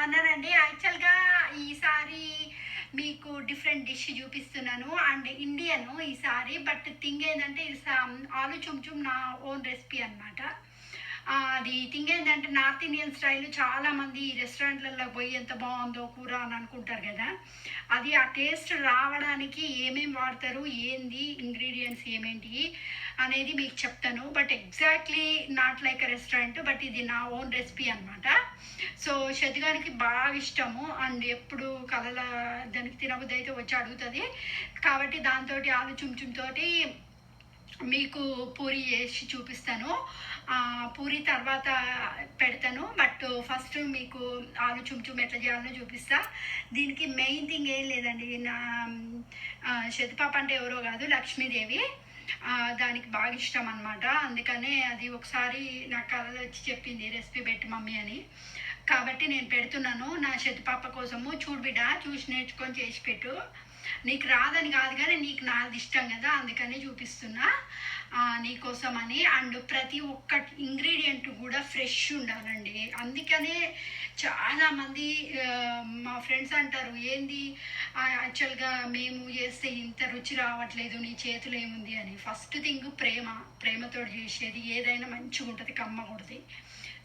బాగున్నారండి. యాక్చువల్గా ఈసారి మీకు డిఫరెంట్ డిష్ చూపిస్తున్నాను. అండ్ ఇండియన్ ఈసారి. బట్ థింగ్ ఏంటంటే ఇది ఆలు చుమ్ చుమ్ నా ఓన్ రెసిపీ అనమాట అది థింగ్ ఏంటంటే నార్త్ ఇండియన్ స్టైల్ చాలామంది ఈ రెస్టారెంట్లలో పోయి ఎంత బాగుందో కూర అని అనుకుంటారు కదా. అది ఆ టేస్ట్ రావడానికి ఏమేమి వాడతారు ఏంది ఇంగ్రీడియంట్స్ ఏమేంటి అనేది మీకు చెప్తాను. But exactly not like restaurant but ఇది నా ఓన్ రెసిపీ అనమాట సో షతిగానికి బాగా ఇష్టము. అండ్ ఎప్పుడు కలల దానికి తినబుద్ధి అయితే వచ్చి అడుగుతుంది. కాబట్టి దాంతో ఆలు చుంచుంతో తోటి మీకు పూరి చేసి చూపిస్తాను. పూరి తర్వాత పెడతాను. బట్ ఫస్ట్ మీకు ఆలు చుమ్చుమ్ ఎట్లా చేయాలో చూపిస్తా. దీనికి మెయిన్ థింగ్ ఏం లేదండి. నా శతపాప అంటే ఎవరో కాదు లక్ష్మీదేవి. దానికి బాగా ఇష్టం అనమాట అందుకనే అది ఒకసారి నా కళలో వచ్చి చెప్పింది రెసిపీ పెట్టి మమ్మీ అని. కాబట్టి నేను పెడుతున్నాను. నా శతపాప కోసము చూడు బిడ్డ చూసి నేర్చుకొని చేసి పెట్టు. నీకు రాదని కాదు కానీ నీకు నాది ఇష్టం కదా అందుకని చూపిస్తున్నా. నీకోసం అని అండ్ ప్రతి ఒక్క ఇంగ్రీడియంట్ కూడా ఫ్రెష్ ఉండాలండి. అందుకనే చాలామంది మా ఫ్రెండ్స్ అంటారు ఏంది? యాక్చువల్గా మేము చేస్తే ఇంత రుచి రావట్లేదు నీ చేతిలో ఏముంది? అని. ఫస్ట్ థింగ్ ప్రేమ ప్రేమతో చేసేది ఏదైనా మంచిగా ఉంటుంది కమ్మకూడదు.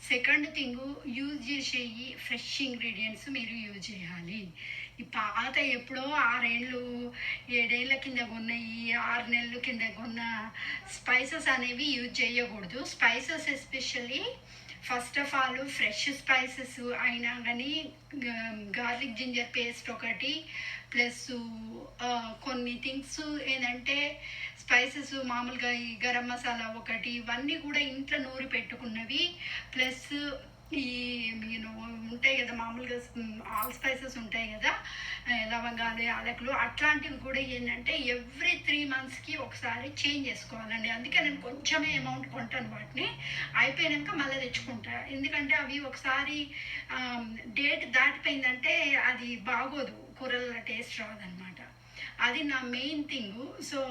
సెకండ్ థింగ్ యూజ్ చేసేవి ఫ్రెష్ ఇంగ్రీడియంట్స్ మీరు యూజ్ చేయాలి. ఈ పాత ఎప్పుడో ఆరేళ్ళు ఏడేళ్ళ కింద ఈ ఆరు నెలల కింద కొన్న స్పైసెస్ అనేవి యూజ్ చేయకూడదు. Spices especially first of all fresh spices అయినా కానీ గార్లిక్ జింజర్ పేస్ట్ ఒకటి ప్లస్ కొన్ని థింగ్స్ ఏంటంటే స్పైసెస్ మామూలుగా ఈ గరం మసాలా ఒకటి ఇవన్నీ కూడా ఇంట్లో నూరి పెట్టుకున్నవి ప్లస్ ఈ నేను ఉంటాయి కదా మామూలుగా ఆల్ స్పైసెస్ ఉంటాయి కదా లవంగాలు యాలకులు అట్లాంటివి కూడా ఏంటంటే ఎవ్రీ త్రీ మంత్స్కి ఒకసారి చేంజ్ చేసుకోవాలండి. అందుకే నేను కొంచెమే అమౌంట్ కొంటాను వాటిని. అయిపోయాక మళ్ళీ తెచ్చుకుంటా. ఎందుకంటే అవి ఒకసారి డేట్ దాటిపోయిందంటే అది బాగోదు. కూరల టేస్ట్ రాదనమాట. అది నా మెయిన్ థింగ్. సో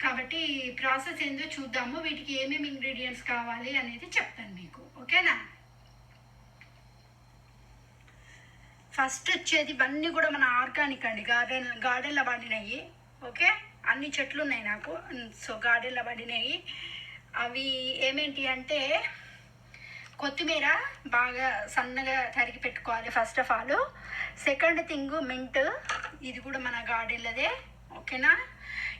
కాబట్టి ప్రాసెస్ ఏందో చూద్దాము. వీటికి ఏమేమి ఇంగ్రీడియంట్స్ కావాలి అనేది చెప్తాను మీకు. ఓకేనా? ఫస్ట్ వచ్చేది ఇవన్నీ కూడా మన ఆర్గానిక్ అండి. గార్డెన్ గార్డెన్లో పండినవి. ఓకే? అన్ని చెట్లు ఉన్నాయి నాకు. సో గార్డెన్లో పండినవి. అవి ఏమేంటి అంటే కొత్తిమీర బాగా సన్నగా తరిగి పెట్టుకోవాలి first of all. Second thing mint. ఇది కూడా మన గార్డెన్లదే. ఓకేనా?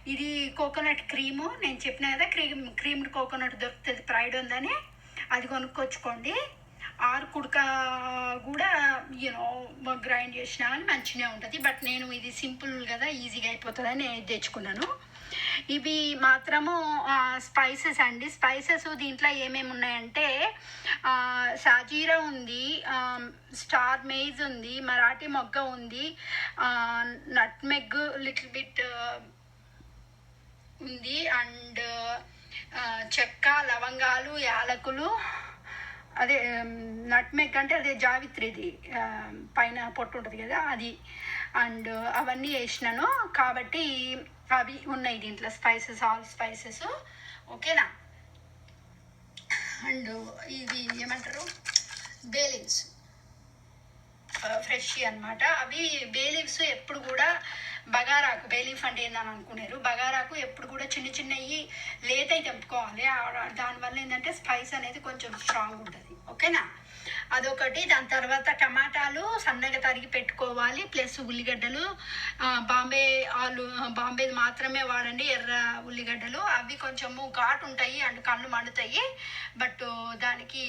ఇది కోకోనట్ క్రీము. నేను చెప్పిన కదా క్రీమ్ క్రీమ్ కోకోనట్ దొరుకుతుంది. ప్రైడ్ ఉందని. అది కొనుక్కొచ్చుకోండి. ఆరు కుడక కూడా యూనో గ్రైండ్ చేసినా కానీ మంచిగా ఉంటుంది. బట్ నేను ఇది సింపుల్ కదా ఈజీగా అయిపోతుందని నేను తెచ్చుకున్నాను. ఇవి మాత్రము స్పైసెస్ అండి. స్పైసెస్ దీంట్లో ఏమేమి ఉన్నాయంటే సాజీరా ఉంది స్టార్ మేజ్ ఉంది మరాఠీ మొగ్గ ఉంది నట్మెగ్ లిటిల్ బిట్ ఉంది అండ్ చెక్క లవంగాలు యాలకులు అదే నట్మెక్ అంటే అదే జావిత్రిది. పైన పొట్టు ఉంటుంది కదా అది. అండ్ అవన్నీ వేసినాను. కాబట్టి అవి ఉన్నాయి దీంట్లో స్పైసెస్ ఆల్ స్పైసెస్. ఓకేనా? అండ్ ఇది ఏమంటారు? Bay leaves. ఫ్రెష్ అన్నమాట. అవి బేలీవ్స్ ఎప్పుడు కూడా బగారాకు బేలీఫ్ అంటే ఏందని అనుకున్నారు బగారాకు ఎప్పుడు కూడా చిన్న చిన్నవి లేతై తెంపుకోవాలి. దానివల్ల ఏంటంటే స్పైస్ అనేది కొంచెం స్ట్రాంగ్ ఉంటుంది. ఓకేనా? అదొకటి. దాని తర్వాత టమాటాలు సన్నగా తరిగి పెట్టుకోవాలి. ప్లస్ ఉల్లిగడ్డలు బాంబే ఆలు బాంబేది మాత్రమే వాడండి. ఎర్ర ఉల్లిగడ్డలు. అవి కొంచెము ఘాటు ఉంటాయి అండ్ కళ్ళు మండుతాయి. బట్ దానికి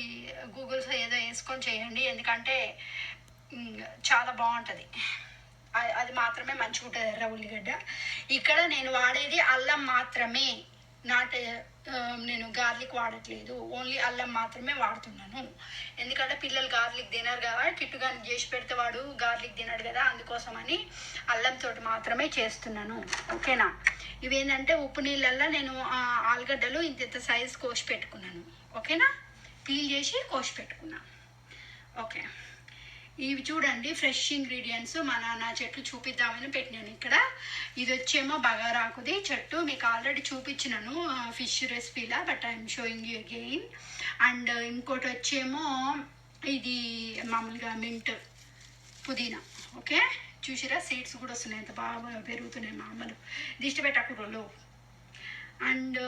గూగుల్స్ ఏదో వేసుకొని చేయండి. ఎందుకంటే చాలా బాగుంటుంది. అది మాత్రమే మంచిగా ఉంటుంది ఎర్ర ఉల్లిగడ్డ. ఇక్కడ నేను వాడేది అల్లం మాత్రమే. నాట్ నేను గార్లిక్ వాడట్లేదు. ఓన్లీ అల్లం మాత్రమే వాడుతున్నాను. ఎందుకంటే పిల్లలు గార్లిక్ తినరు కదా. కిట్టు కానీ చేసి పెడితే వాడు గార్లిక్ తినడు కదా. అందుకోసమని అల్లంతో మాత్రమే చేస్తున్నాను. ఓకేనా? ఇవేంటంటే ఉప్పు నీళ్ళల్లో నేను ఆలుగడ్డలు ఇంత ఇంత సైజ్ కోసి పెట్టుకున్నాను. ఓకేనా? పీల్ చేసి కోసి పెట్టుకున్నాను ఓకే. ఇవి చూడండి ఫ్రెష్ ఇంగ్రీడియంట్స్ మా నాన్న చెట్లు చూపిద్దామని పెట్టినాను ఇక్కడ. ఇది వచ్చేమో బగారాకుది చెట్టు. మీకు ఆల్రెడీ చూపించినాను fish రెసిపీలా but I'm showing you again and ఇంకోటి వచ్చేమో ఇది మామూలుగా మింట్ పుదీనా. ఓకే చూసిరా? సీడ్స్ కూడా వస్తున్నాయి. ఎంత బాగా పెరుగుతున్నాయి మామూలు. దిష్టి పెట్టకూడదు అండ్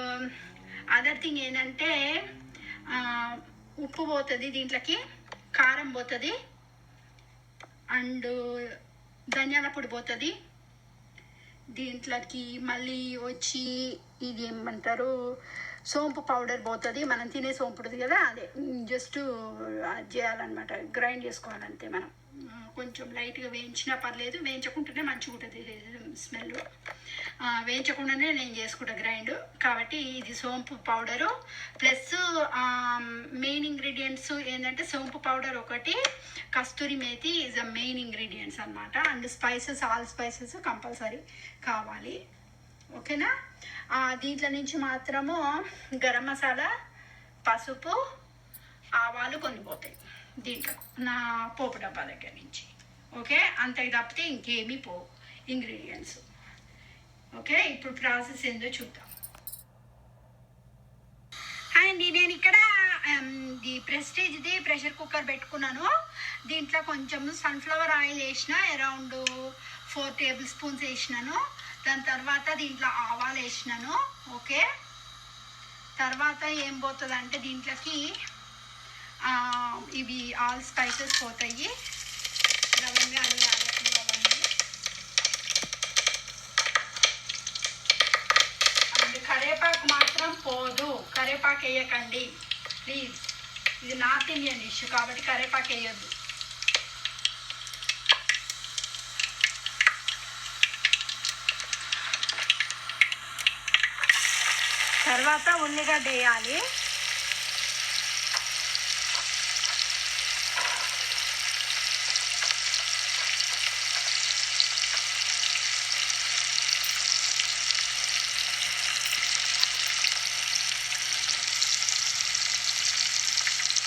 అదర్ థింగ్ ఏంటంటే ఉప్పు పోతుంది దీంట్లోకి కారం పోతుంది. అండ్ ధనియాల పొడి పోతుంది. దీంట్లోకి మళ్ళీ వచ్చి ఇది ఏమంటారు? సోంపు పౌడర్ పోతుంది. మనం తినే సోంపు ఉంటుంది కదా అదే జస్ట్ చేయాలన్నమాట. గ్రైండ్ చేసుకోవాలంతే మనం. కొంచెం లైట్గా వేయించినా పర్లేదు. వేయించకుంటేనే మంచిగా ఉంటుంది స్మెల్ వేయించకుండానే నేను చేసుకుంటా గ్రైండ్. కాబట్టి ఇది సోంపు పౌడరు. ప్లస్ మెయిన్ ఇంగ్రీడియంట్స్ ఏంటంటే సోంపు పౌడర్ ఒకటి kasturi methi is a main ingredients అనమాట and spices all spices compulsory కావాలి. ఓకేనా? దీంట్లో నుంచి మాత్రము గరం మసాలా పసుపు ఆవాలు కొన్ని పోతాయి దీంట్లో నా పోపు డబ్బా దగ్గర నుంచి. ఓకే? అంతకు తప్పితే ఇంకేమీ పోవు. Ingredients okay? ఇప్పుడు ప్రాసెస్ ఏందో చూద్దాం. అండ్ నేను ఇక్కడ ది ప్రెస్టేజ్ది ప్రెషర్ కుక్కర్ పెట్టుకున్నాను. దీంట్లో కొంచెం సన్ఫ్లవర్ ఆయిల్ వేసిన అరౌండ్ ఫోర్ టేబుల్ స్పూన్స్ వేసినాను. దాని తర్వాత దీంట్లో ఆవాలు వేసినాను. ఓకే? తర్వాత ఏం పోతుంది అంటే దీంట్లోకి ఇవి ఆల్ స్పైసెస్ పోతాయి. లవంగాలు యాలకులు పోదు. కరేపాకు వేయకండి ప్లీజ్. ఇది నార్త్ ఇండియన్ డిష్ కాబట్టి కరేపాకు వేయొద్దు తర్వాత ఉల్లిగడ్డ వేయాలి.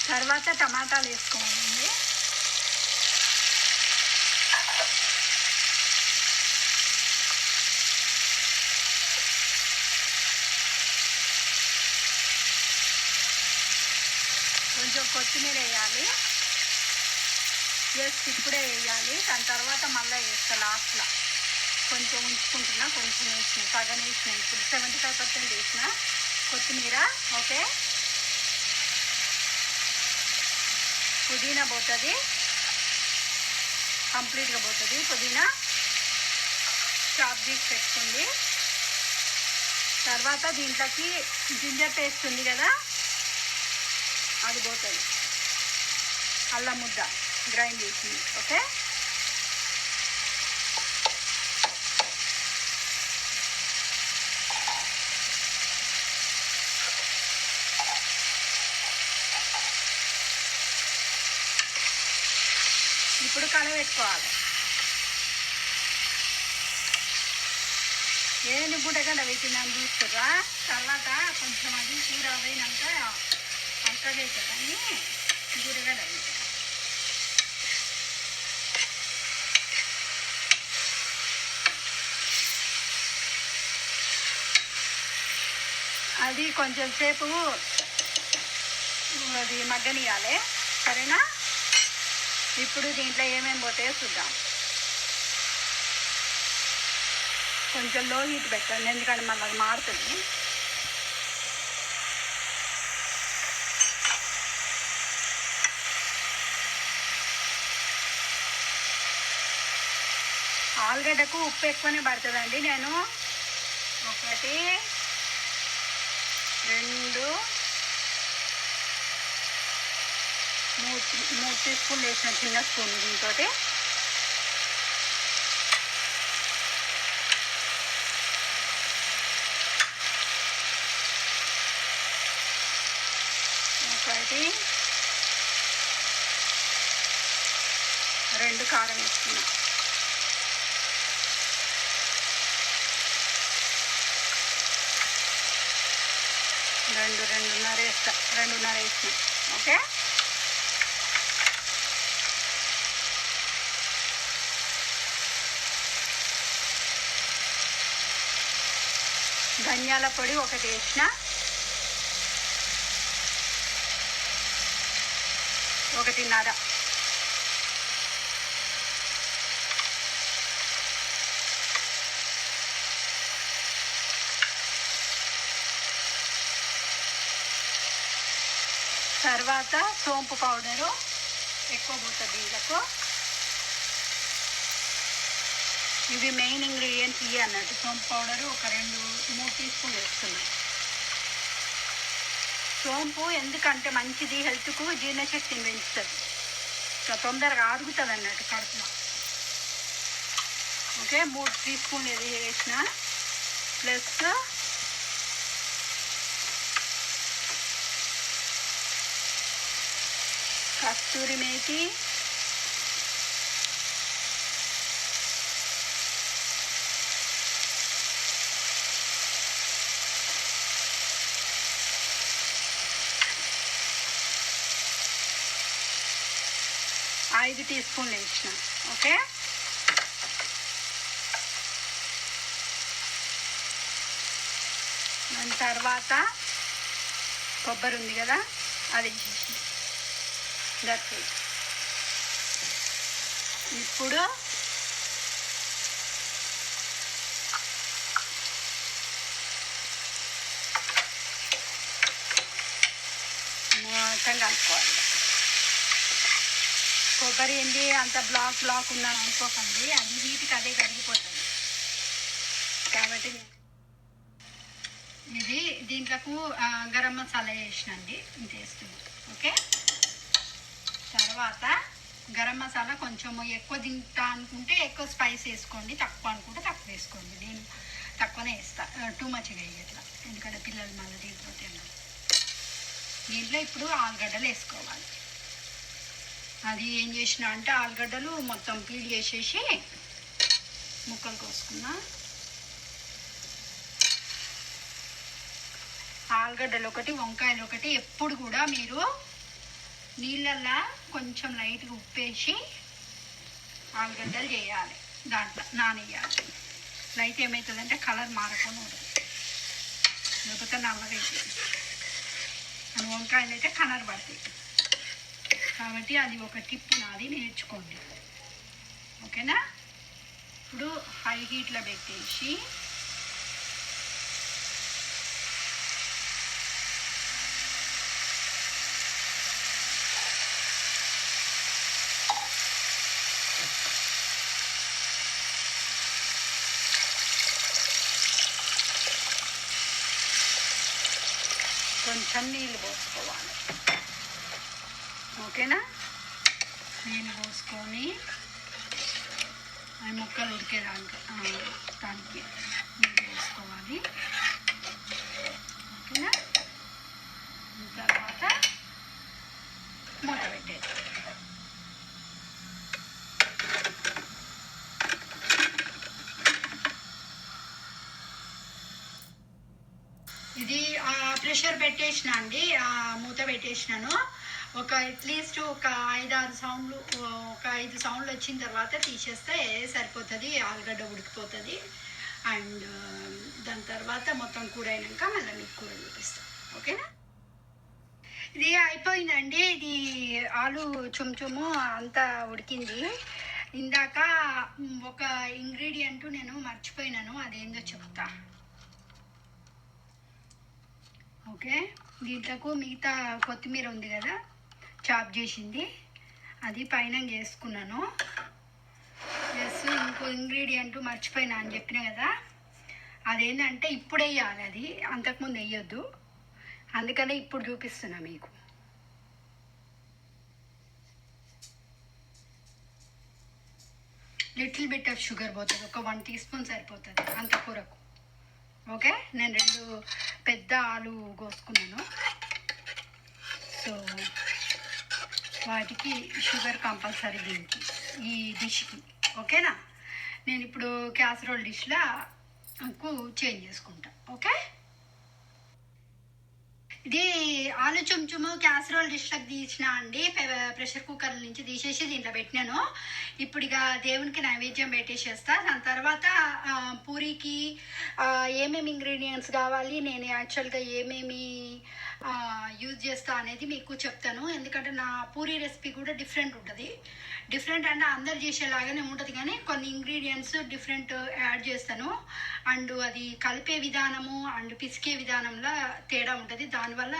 తర్వాత టమాటాలు వేసుకోవాలండి. కొంచెం కొత్తిమీర వేయాలి. జస్ట్ ఇప్పుడే వేయాలి. దాని తర్వాత మళ్ళీ వేస్తా లాస్ట్లో కొంచెం ఉంచుకుంటున్నా కొంచెం వేసిన సగం వేసిన ఇప్పుడు సెవెంటీ ఫైవ్ పర్సెంట్ వేసిన కొత్తిమీర. ఓకే? పుదీనా పోతుంది. కంప్లీట్గా పోతుంది. పుదీనా చాప్ చేసి పెట్టుకుంది. తర్వాత దీంట్లోకి జింజర్ పేస్ట్ ఉంది కదా అది పోతుంది. అల్లం ముద్ద గ్రైండ్ చేసింది. ఓకే? పెట్టుకోవాలి. కలబెట్టుకోవాలి ఏంది గుడ్డగడ్డ పెట్టిందని చూస్తురా తర్వాత కొంచెం అది కూర పోయినాక అంతదే కదని గుడ్డగడ్డ పెట్టిన. అది కొంచెం సేపు అది మగ్గనియాలి సరేనా? ఇప్పుడు దీంట్లో ఏమేమి పోతాయో చూద్దాం. కొంచెం లో హీట్ పెట్టండి ఎందుకంటే మళ్ళీ అది మారుతుంది. ఆలుగడ్డకు ఉప్పు ఎక్కువనే పడుతుందండి. నేను ఒకటి రెండు మూడు మూడు టీ స్పూన్లు వేసిన చిన్న స్పూన్ దీంతో ఒకటి రెండు కారం వేసుకున్నా. రెండు రెండున్నర వేస్తా రెండున్నర వేసిన. ఓకే? ధనియాల పొడి ఒకటి వేసిన. ఒకటిన్నర. తర్వాత సోంపు పౌడరు ఎక్కువ పోతుంది దీంట్లో ఇవి మెయిన్ ఇంగ్రీడియంట్స్ ఇవి అన్నట్టు. సోంపు పౌడరు ఒక రెండు మూడు టీ స్పూన్ వేస్తున్నాయి సోంపు ఎందుకంటే మంచిది హెల్త్కు జీర్ణశక్తిని పెంచుతుంది. తొందరగా ఆరుగుతుంది అన్నట్టు కడుపులో. ఓకే మూడు టీ స్పూన్ ఇది వేసిన. ప్లస్ కస్తూరి మేతి ఐదు టీ స్పూన్లు వేసిన ఓకే దాని తర్వాత కొబ్బరి ఉంది కదా అది వేసేసిన ఇప్పుడు మొత్తం కలుపుకోవాలి కొబ్బరి ఏంటి అంత బ్లాక్ బ్లాక్ ఉన్నాను అనుకోకండి. అది వీటికి అదే కరిగిపోతుంది. కాబట్టి ఇది దీంట్లకు గరం మసాలా వేసినండి ఇంత వేస్తుంది ఓకే? తర్వాత గరం మసాలా కొంచెం ఎక్కువ తింటా అనుకుంటే ఎక్కువ స్పైస్ వేసుకోండి. తక్కువ అనుకుంటే తక్కువ వేసుకోండి. నేను తక్కువనే వేస్తా. టూ మచ్గా వేయట్లా. ఎందుకంటే పిల్లలు మళ్ళీ దీంట్లో దీంట్లో ఇప్పుడు ఆలుగడ్డలు వేసుకోవాలి. అది ఏం చేసిన అంటే ఆలుగడ్డలు మొత్తం పీల్ చేసేసి ముక్కలు కోసుకున్నా. ఆలుగడ్డలు ఒకటి వంకాయలు ఒకటి ఎప్పుడు కూడా మీరు నీళ్ళల్లా కొంచెం లైట్గా ఉప్పేసి ఆలుగడ్డలు చేయాలి. దాంట్లో నానేయాలి. లైట్ ఏమవుతుందంటే కలర్ మారకుండా ఉంటుంది. లేకపోతే నల్లగా వంకాయలు అయితే కలర్ పడతాయి. కాబట్టి అది ఒక టిప్ నాది నేర్చుకోండి. ఓకేనా? ఇప్పుడు హై హీట్లో పెట్టేసి కొంచెం నీళ్ళు పోసుకోవాలి. ఓకేనా? నీళ్ళు పోసుకొని అవి ముక్కలు ఉడికేదానికి దానికి దానికి నీళ్ళు పోసుకోవాలి ఓకేనా? తర్వాత మూత పెట్టేది ఇది ఆ, ప్రెషర్ పెట్టేసిన అండి మూత పెట్టేసినాను. ఒక అట్లీస్ట్ ఒక ఐదు ఆరు సౌండ్లు ఒక ఐదు సౌండ్లు వచ్చిన తర్వాత తీసేస్తే సరిపోతుంది ఆలుగడ్డ ఉడికిపోతుంది. అండ్ దాని తర్వాత మొత్తం కూర అయినాక మళ్ళీ మీకు కూర చూపిస్తాం. ఓకేనా? ఇది అయిపోయిందండి. ఇది ఆలు చుమ్చుము అంతా ఉడికింది. ఇందాక ఒక ఇంగ్రీడియంట్ నేను మర్చిపోయినాను. అదేందో చెప్తా. ఓకే? దీంట్లకు మిగతా కొత్తిమీర ఉంది కదా? చాప్ చేసింది. అది పైన వేసుకున్నాను. ప్లస్ ఇంకో ఇంగ్రీడియంట్ మర్చిపోయినా అని చెప్పిన కదా. అదేంటంటే ఇప్పుడు వేయాలి అది. అంతకుముందు వేయొద్దు. అందుకనే ఇప్పుడు చూపిస్తున్నా మీకు. లిటిల్ బిట్ ఆఫ్ షుగర్ పోతుంది. ఒక వన్ టీ స్పూన్ సరిపోతుంది అంత కూరకు. ఓకే? నేను రెండు పెద్ద ఆలు కోసుకున్నాను. సో వాటికి షుగర్ కంపల్సరీ దీనికి ఈ డిష్కి. ఓకేనా? నేను ఇప్పుడు క్యాసరోల్ డిష్లా చేంజ్ చేసుకుంటా. ఓకే? ఇది ఆలు చుంచుము క్యాసరోల్ డిష్లకు తీసిన అండి. ప్రెషర్ కుక్కర్ నుంచి తీసేసి దీంట్లో పెట్టినాను. ఇప్పుడు ఇక దేవునికి నైవేద్యం పెట్టేసేస్తా. దాని తర్వాత పూరికి పూరీకి ఏమేమి ఇంగ్రీడియంట్స్ కావాలి నేను యాక్చువల్గా ఏమేమి యూజ్ చేస్తా అనేది మీకు చెప్తాను. ఎందుకంటే నా పూరి రెసిపీ కూడా డిఫరెంట్ ఉంటుంది. డిఫరెంట్ అంటే అందరు చేసేలాగానే ఉంటుంది కానీ కొన్ని ఇంగ్రీడియంట్స్ డిఫరెంట్ యాడ్ చేస్తాను. అండ్ అది కలిపే విధానము అండ్ పిసికే విధానంలో తేడా ఉంటుంది. దాని దానివల్ల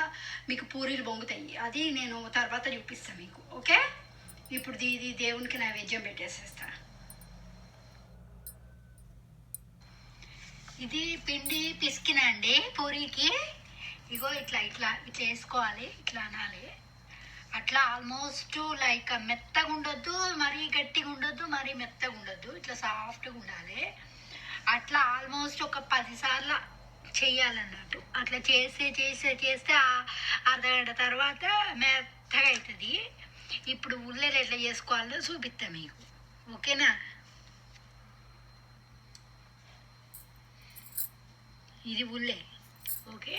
మీకు పూరీలు పొంగుతాయి అది నేను తర్వాత చూపిస్తాను మీకు. ఓకే? ఇప్పుడు ఇది దేవునికి నైవేద్యం పెట్టేసేస్తా. ఇది పిండి పిసికిన అండి పూరీకి. ఇగో ఇట్లా ఇట్లా ఇట్లా వేసుకోవాలి ఇట్లా అనాలి. అట్లా ఆల్మోస్ట్ లైక్ మెత్తగా ఉండొద్దు మరీ గట్టిగా ఉండొద్దు మరీ మెత్తగా ఉండొద్దు. ఇట్లా సాఫ్ట్గా ఉండాలి. అట్లా ఆల్మోస్ట్ ఒక పదిసార్లు చెయ్యాలన్నట్టు. అట్లా చేస్తే చేస్తే చేస్తే అర్ధగంట తర్వాత మెత్తగా అవుతుంది ఇప్పుడు ఉల్లెలు ఎట్లా చేసుకోవాలో చూపిస్తా మీకు. ఓకేనా? ఇది ఉల్లే. ఓకే?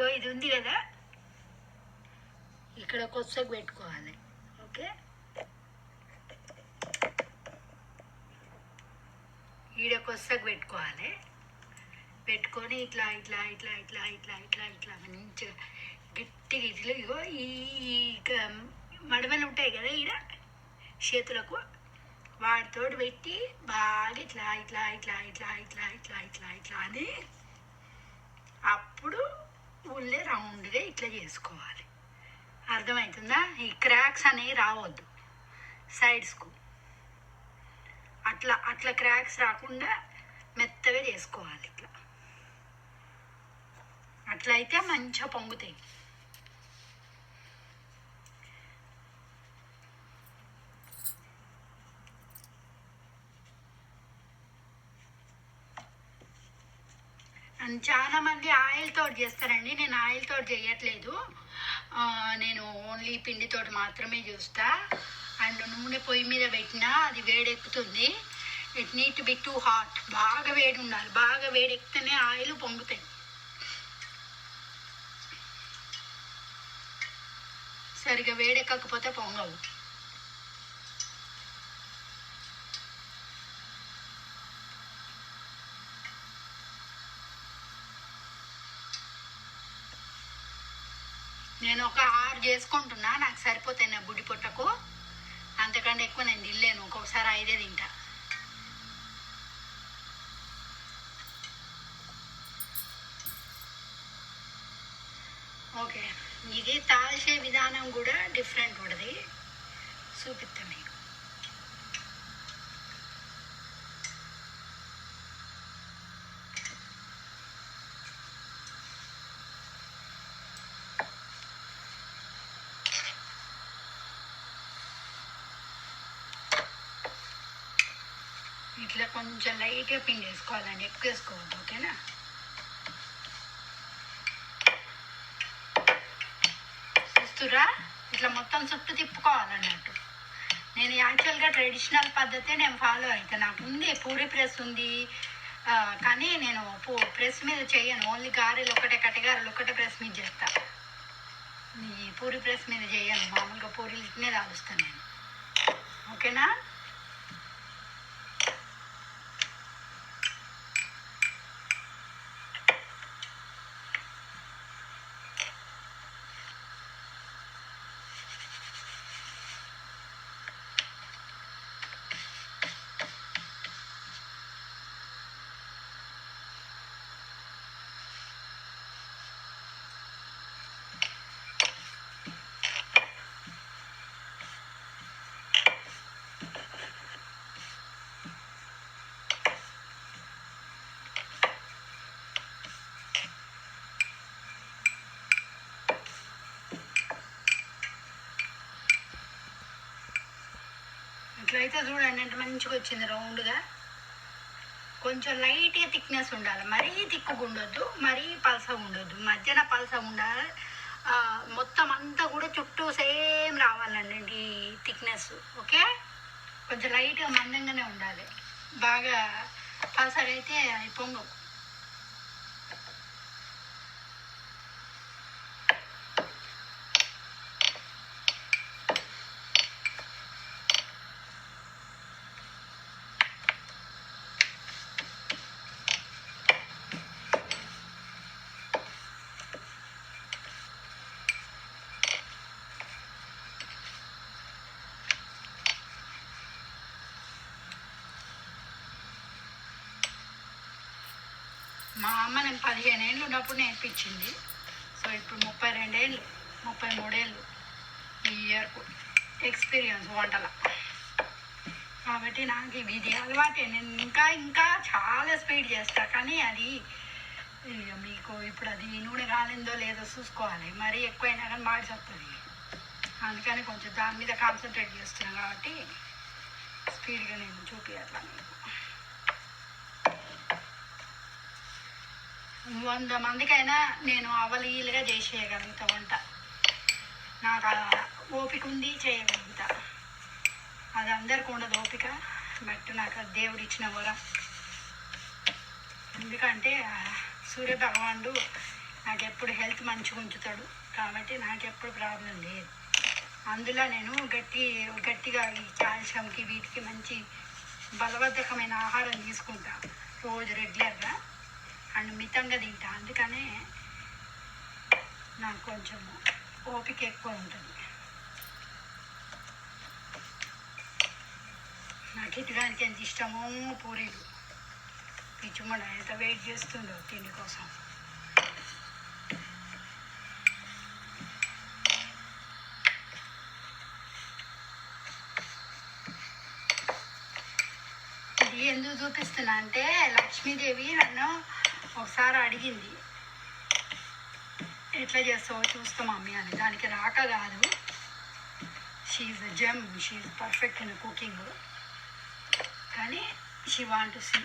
ఇగో ఇది ఉంది కదా ఇక్కడ కొత్తకు పెట్టుకోవాలి ఓకే ఈడ కొత్తకు పెట్టుకోవాలి పెట్టుకొని ఇట్లా ఇట్లా ఇట్లా ఇట్లా ఇట్లా ఇట్లా ఇట్లా మంచిగా గట్టిగా ఇట్లా ఇగో ఈ మడమలు ఉంటాయి కదా ఈడ చేతులకు వాటితో పెట్టి బాగా ఇట్లా ఇట్లా ఇట్లా ఇట్లా ఇట్లా ఇట్లా ఇట్లా ఇట్లా అని అప్పుడు ఉల్లే రౌండ్గా ఇట్లా చేసుకోవాలి. అర్థమవుతుందా ఈ క్రాక్స్ అనేవి రావద్దు. సైడ్స్కు. అట్లా అట్లా క్రాక్స్ రాకుండా మెత్తగా చేసుకోవాలి ఇట్లా. అట్లా అయితే మంచిగా పొంగుతాయి. చాలా మంది ఆయిల్ తోటి చేస్తారండి. నేను ఆయిల్ తోటి చేయట్లేదు. నేను ఓన్లీ పిండితోటి మాత్రమే చూస్తా. అండ్ నూనె పొయ్యి మీద పెట్టినా అది వేడెక్కుతుంది. It need to be too hot బాగా వేడి ఉండాలి బాగా వేడెక్కితేనే ఆయిల్ పొంగుతాయి. సరిగా వేడెక్కకపోతే పొంగవు. నేను ఒక ఆరు చేసుకుంటున్నా నాకు సరిపోతాయి నా బుడి పొట్టకు. అంతకంటే ఎక్కువ నేను తినలేను ఒక్కొక్కసారి ఐదే తింటా. ఓకే ఇది తాల్చే విధానం కూడా డిఫరెంట్ ఉంటుంది. చూపిస్తాను మీకు. ఇట్లా కొంచెం లైట్గా పిండి వేసుకోవాలండి ఎక్కువ వేసుకోవద్దు ఓకేనా? చూస్తురా ఇట్లా మొత్తం చుట్టూ తిప్పుకోవాలన్నట్టు. నేను యాక్చువల్గా ట్రెడిషనల్ పద్ధతే నేను ఫాలో అవుతాను నాకు ఉంది పూరి ప్రెస్ ఉంది. కానీ నేను పూ ప్రెస్ మీద చేయను ఓన్లీ గారెలు ఒకటే కట్టగారెలు ఒకటే ప్రెస్ మీద చేస్తా. ఈ పూరి ప్రెస్ మీద చేయను మామూలుగా పూరి మీద ఆలుస్తాను నేను. ఓకేనా? ఇట్లయితే చూడండి ఎంత మంచిగా వచ్చింది రౌండ్గా. కొంచెం లైట్గా థిక్నెస్ ఉండాలి. మరీ తిక్కుగా ఉండొద్దు మరీ పలస ఉండొద్దు. మధ్యన పలస ఉండాలి. మొత్తం అంతా కూడా చుట్టూ సేమ్ రావాలండి థిక్నెస్ ఓకే? కొంచెం లైట్గా మందంగానే ఉండాలి. బాగా పలసగా అయితే పొంగవు మా అమ్మ నేను పదిహేను ఏళ్ళు ఉన్నప్పుడు నేర్పించింది. సో ఇప్పుడు ముప్పై రెండేళ్ళు ముప్పై మూడేళ్ళు ఈ ఇయర్కు ఎక్స్పీరియన్స్ వంటల. కాబట్టి నాకు ఇది అలవాటే. నేను ఇంకా ఇంకా చాలా స్పీడ్ చేస్తా. కానీ అది ఇక మీకు ఇప్పుడు అది నూనె కాలిందో లేదో చూసుకోవాలి. మరీ ఎక్కువైనా కానీ మాడిసి అందుకని కొంచెం దాని మీద కాన్సన్ట్రేట్ చేస్తున్నాను కాబట్టి స్పీడ్గా నేను చూపించట్లా వంద మందికైనా నేను అవలీలుగా చేసేయగలుగుతా వంట. నాకు ఓపిక ఉంది చేయగలుగుతా. అది అందరికి ఉండదు ఓపిక బట్ నాకు దేవుడు ఇచ్చిన వరం. ఎందుకంటే సూర్య భగవానుడు నాకు ఎప్పుడు హెల్త్ మంచిగా ఉంచుతాడు. కాబట్టి నాకు ఎప్పుడు ప్రాబ్లం లేదు. అందులో నేను గట్టి గట్టిగా ఈ కాల్షియంకి వీటికి మంచి బలవర్ధకమైన ఆహారం తీసుకుంటా. రోజు రెగ్యులర్గా. అండ్ మితంగా తింటా. అందుకనే నాకు కొంచెం ఓపిక ఎక్కువ ఉంటుంది. నాకు ఇటుగానికి ఎంత ఇష్టమో పూరీలు పిచ్చిమడ ఎంత వెయిట్ చేస్తుండో తిండి కోసం. ఇది ఎందుకు చూపిస్తున్నా అంటే లక్ష్మీదేవి నన్ను ఒకసారి అడిగింది ఎట్లా చేస్తావో చూస్తాం మమ్మీ అని. దానికి రాక కాదు. షీఈ్ జమ్ షీఈ్ పర్ఫెక్ట్ ఇన్ కుకింగ్ కానీ షీ వాంట్ టు సీ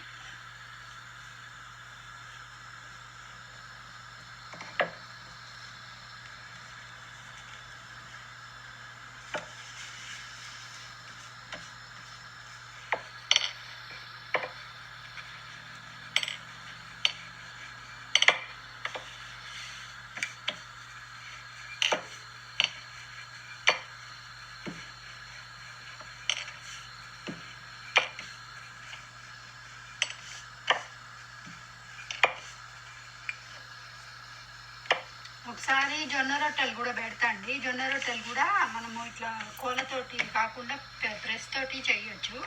ఒకసారి జొన్న రొట్టెలు కూడా పెడతా అండి. జొన్న రొట్టెలు కూడా మనము ఇట్లా కోళ్ళతోటి కాకుండా ప్రెస్ తోటి చేయొచ్చు.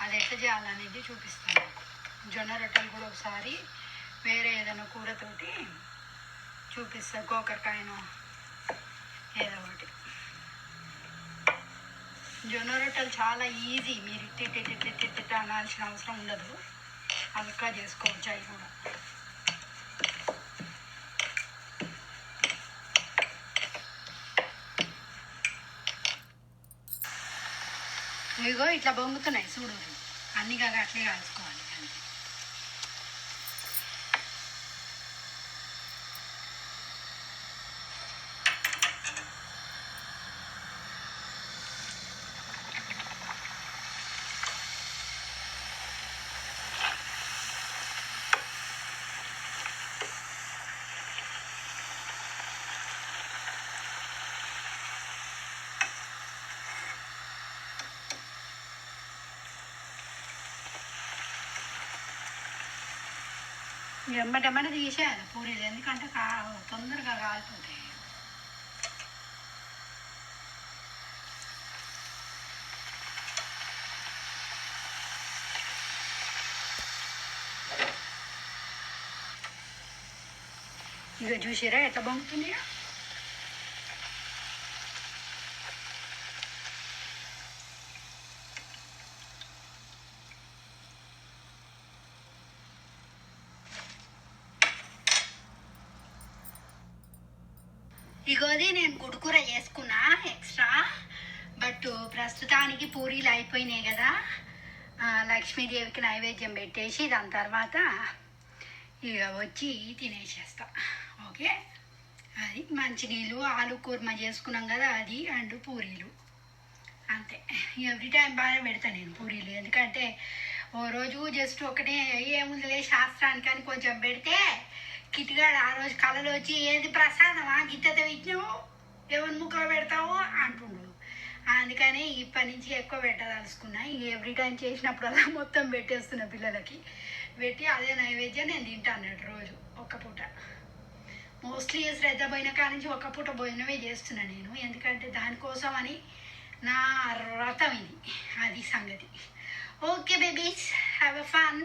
అది ఎట్లా చేయాలనేది చూపిస్తాను. జొన్న రొట్టెలు కూడా ఒకసారి వేరే ఏదైనా కూరతోటి చూపిస్తాను గోకరకాయను ఏదో ఒకటి. జొన్న రొట్టెలు చాలా ఈజీ. మీరు తిట్టి ఇట్టి ఇట్టి ఇట్టి ఇట్టి అనాల్సిన అవసరం ఉండదు. అల్కా చేసుకోవచ్చు అవి కూడా. ఇగో ఇట్లా బొంగుతున్నాయి చూడు. అన్ని కాక అట్లే కాల్చుకో అంతే. ఎమ్మటెమ్మట తీసేయాలి పూరీలు ఎందుకంటే కా తొందరగా కాలిపోతాయి ఇక చూసారా ఎట్లా బొంగుతున్నాయో ఇగోది నేను గుడ్కూర చేసుకున్నా ఎక్స్ట్రా బట్ ప్రస్తుతానికి పూరీలు అయిపోయినాయి కదా. లక్ష్మీదేవికి నైవేద్యం పెట్టేసి దాని తర్వాత ఇక వచ్చి తినేసేస్తా. ఓకే? అది మంచినీళ్ళు ఆలు కూర్మ చేసుకున్నాం కదా అది అండ్ పూరీలు. అంతే. ఎవ్రీ టైం బాగానే పెడతాను నేను పూరీలు. ఎందుకంటే ఓ రోజు జస్ట్ ఒకటే ఏముందిలే శాస్త్రానికి అని కొంచెం పెడితే కిటిగాడు ఆ రోజు కళలో వచ్చి ఏది ప్రసాదమా? గిత్తత విజ్ఞవు ఎవరి ముఖం పెడతావు? అంటుండు. అందుకని ఇప్పటి నుంచి ఎక్కువ పెట్టదలుచుకున్నా. ఎవ్రీ టైం చేసినప్పుడల్లా మొత్తం పెట్టేస్తున్నా పిల్లలకి. పెట్టి అదే నైవేద్యం నేను తింటా రోజు ఒక్క పూట. మోస్ట్లీ శ్రద్ధ పోయిన కాడి నుంచి ఒక్క పూట భోజనమే చేస్తున్నా నేను. ఎందుకంటే దానికోసం అని నా వ్రతం ఇది. అది సంగతి. Okay babies have a fun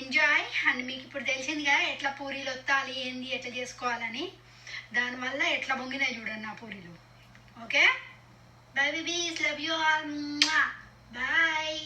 enjoy and మీకు ఇప్పుడు తెలిసిందిగా ఎట్లా పూరీలు వత్తాలి ఏంది ఎట్లా చేసుకోవాలని. దానివల్ల ఎట్లా పొంగినాయి చూడండి నా పూరీలు. Okay babies love you all bye